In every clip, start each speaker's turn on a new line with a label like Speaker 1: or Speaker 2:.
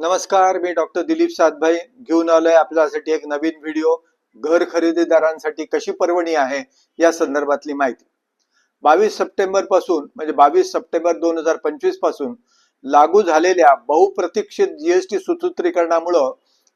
Speaker 1: नमस्कार मी डॉक्टर दिलीप सातभाई घेऊन आलोय आपल्यासाठी एक नवीन व्हिडिओ. घर खरेदीदारांसाठी कशी पर्वणी आहे या संदर्भातली माहिती. बावीस सप्टेंबरपासून म्हणजे बावीस सप्टेंबर दोन हजार पंचवीसपासून लागू झालेल्या बहुप्रतीक्षित जीएसटी सुसूत्रीकरणामुळं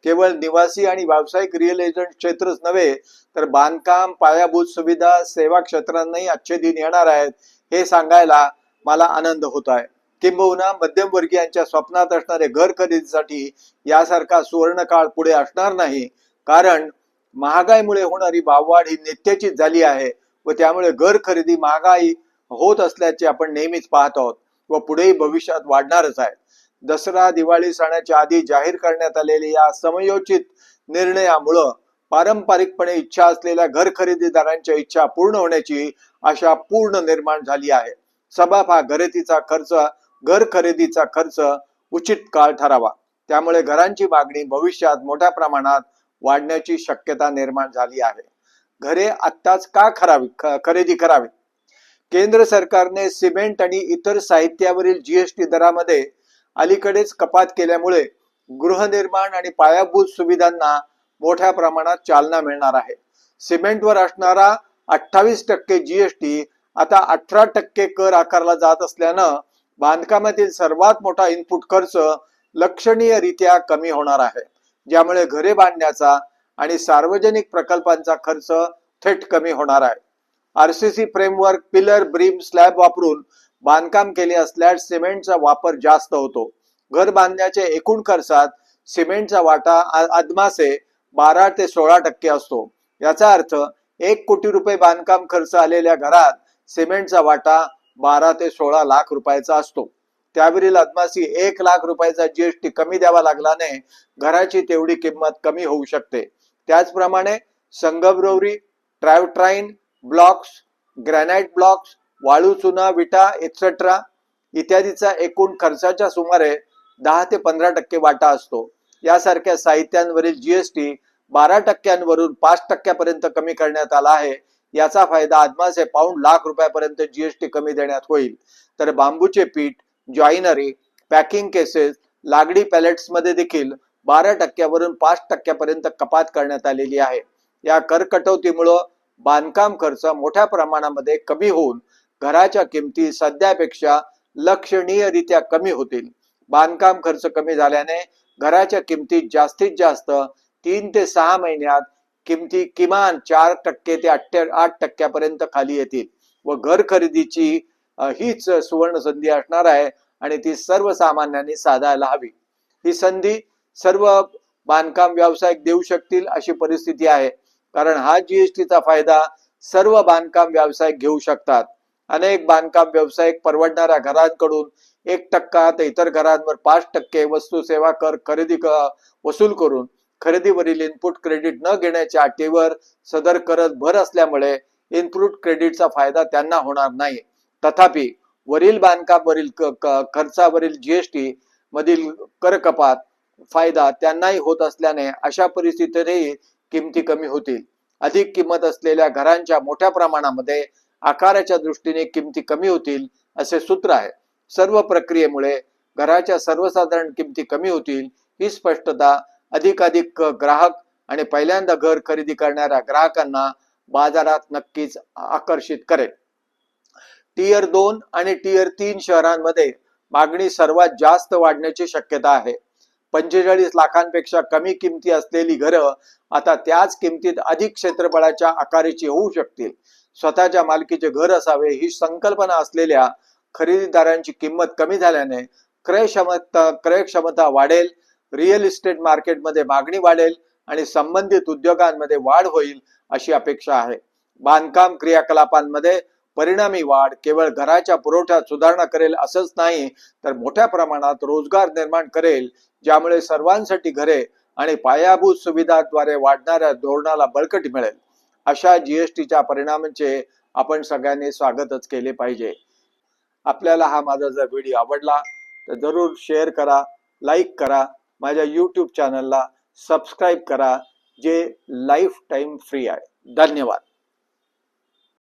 Speaker 1: केवळ निवासी आणि व्यावसायिक रिअल एजंट क्षेत्रच नव्हे तर बांधकाम पायाभूत सुविधा सेवा क्षेत्रांनाही अच्छे दिन येणार आहेत हे सांगायला मला आनंद होत आहे. किंबहुना मध्यमवर्गीयांच्या स्वप्नात असणारे घर खरेदीसाठी यासारखा सुवर्ण काळ पुढे असणार नाही. कारण महागाईमुळे होणारी भाववाढ ही नित्याचीच झाली आहे व त्यामुळे घर खरेदी महागाई होत असल्याचे आपण नेहमीच पाहत आहोत व पुढेही भविष्यात वाढणारच आहे. दसरा दिवाळी सणाच्या आधी जाहीर करण्यात आलेले या समयोचित निर्णयामुळं पारंपरिकपणे इच्छा असलेल्या घर खरेदीदारांच्या इच्छा पूर्ण होण्याची आशा पूर्ण निर्माण झाली आहे. सभाफा हा खर्च घर खरेदीचा खर्च उचित काळ ठरावा. त्यामुळे घरांची मागणी भविष्यात मोठ्या प्रमाणात वाढण्याची शक्यता निर्माण झाली आहे. घरे आत्ताच का करावी खरेदी करावी केंद्र सरकारने सिमेंट आणि इतर साहित्यावरील जीएसटी दरामध्ये अलीकडेच कपात केल्यामुळे गृहनिर्माण आणि पायाभूत सुविधांना मोठ्या प्रमाणात चालना मिळणार आहे. सिमेंटवर असणारा अठ्ठावीस टक्के जीएसटी आता अठरा टक्के कर आकारला जात असल्यानं बांधकामातील सर्वात मोठा इनपुट खर्च लक्षणीयरित्या कमी होणार आहे. ज्यामुळे घरे बांधण्याचा आणि सार्वजनिक प्रकल्पांचा खर्च थेट कमी होणार आहे. RCC framework pillar beam slab वापरून बांधकाम केले असल्यास सिमेंटचा वापर जास्त होतो. घर बांधण्याच्या एकूण खर्चात सिमेंटचा वाटा अदमासे बारा ते सोळा टक्के असतो. याचा अर्थ एक कोटी रुपये बांधकाम खर्च आलेल्या घरात सिमेंटचा वाटा बारा ते सोळा लाख रुपयाचा असतो. त्यावरील अदमासी एक लाख रुपयाचा जीएसटी कमी द्यावा लागल्याने घराची तेवढी किंमत कमी होऊ शकते. त्याचप्रमाणे संगमरवरी ट्रायट्राईन ब्लॉक्स ग्रॅनाइट ब्लॉक्स वाळू चुना विटा एक्सेट्रा इत्यादीचा एकूण खर्चाच्या सुमारे दहा ते पंधरा टक्के वाटा असतो. यासारख्या साहित्यांवरील जीएसटी बारा टक्क्यांवरून पाच टक्क्यापर्यंत कमी करण्यात आला आहे. याचा फायदा अदमासे पाऊंड लाख रुपयापर्यंत जीएसटी कमी देण्यात होईल. तर बांबूचे पीठ जॉईनरी पॅकिंग केसेस लागडी पॅलेट्समध्ये देखील बारा टक्क्यावरून पाच टक्क्यापर्यंत कपात करण्यात आलेली आहे. या कर कटौतीमुळं बांधकाम खर्च मोठ्या प्रमाणामध्ये कमी होऊन घराच्या किमती सध्यापेक्षा लक्षणीयरित्या कमी होतील. बांधकाम खर्च कमी झाल्याने घराच्या किमती जास्तीत जास्त तीन ते सहा महिन्यात किमती किमान चार टक्के ते आठ आठ टक्क्यापर्यंत खाली येतील. व घर खरेदीची हीच सुवर्ण संधी असणार आहे आणि ती सर्वसामान्यांनी साधायला हवी. ही संधी सर्व बांधकाम व्यावसायिक देऊ शकतील अशी परिस्थिती आहे. कारण हा जीएसटीचा फायदा सर्व बांधकाम व्यावसायिक घेऊ शकतात. अनेक बांधकाम व्यावसायिक परवडणाऱ्या घरांकडून एक टक्का तर इतर घरांवर पाच टक्के वस्तू सेवा कर खरेदी वसूल करून खरेदीवरील इनपुट क्रेडिट न घेण्याच्या अटीवर सदर करत भर असल्यामुळे इनपुट क्रेडिटचा फायदा त्यांना होणार नाही. तथापि वरील बांधकामवरील खर्चावरील जीएसटी मधील कर कपात फायदा त्यांनाही होत असल्याने अशा परिस्थितीतही किमती कमी होतील. अधिक किंमत असलेल्या घरांच्या मोठ्या प्रमाणामध्ये आकाराच्या दृष्टीने किमती कमी होतील असे सूत्र आहे. सर्व प्रक्रियेमुळे घराच्या सर्वसाधारण किमती कमी होतील ही स्पष्टता अधिकाधिक ग्राहक आणि पहिल्यांदा घर खरेदी करणाऱ्या ग्राहकांना बाजारात नक्कीच आकर्षित करेल. टियर दोन आणि टियर तीन शहरांमध्ये मागणी सर्वात जास्त वाढण्याची शक्यता आहे. पंचेचाळीस लाखांपेक्षा कमी किमती असलेली घरं आता त्याच किमतीत अधिक क्षेत्रफळाच्या आकाराची होऊ शकतील. स्वतःच्या मालकीचे घर असावे ही संकल्पना असलेल्या खरेदीदारांची किंमत कमी झाल्याने क्रय क्षमता क्रय क्षमता वाढेल. रिअल इस्टेट मार्केटमध्ये मागणी वाढेल आणि संबंधित उद्योगांमध्ये वाढ होईल अशी अपेक्षा आहे. बांधकाम क्रियाकलापांमध्ये परिणामी वाढ केवळ घराच्या पुरवठ्यात सुधारणा करेल असंच नाही तर मोठ्या प्रमाणात रोजगार निर्माण करेल ज्यामुळे सर्वांसाठी घरे आणि पायाभूत सुविधाद्वारे वाढणाऱ्या धोरणाला बळकट मिळेल. अशा जीएसटीच्या परिणामांचे आपण सगळ्यांनी स्वागतच केले पाहिजे. आपल्याला हा माझा जर व्हिडिओ आवडला तर जरूर शेअर करा लाईक करा माझ्या यूट्यूब चॅनलला सबस्क्राईब करा जे लाईफ टाईम फ्री आहे. धन्यवाद.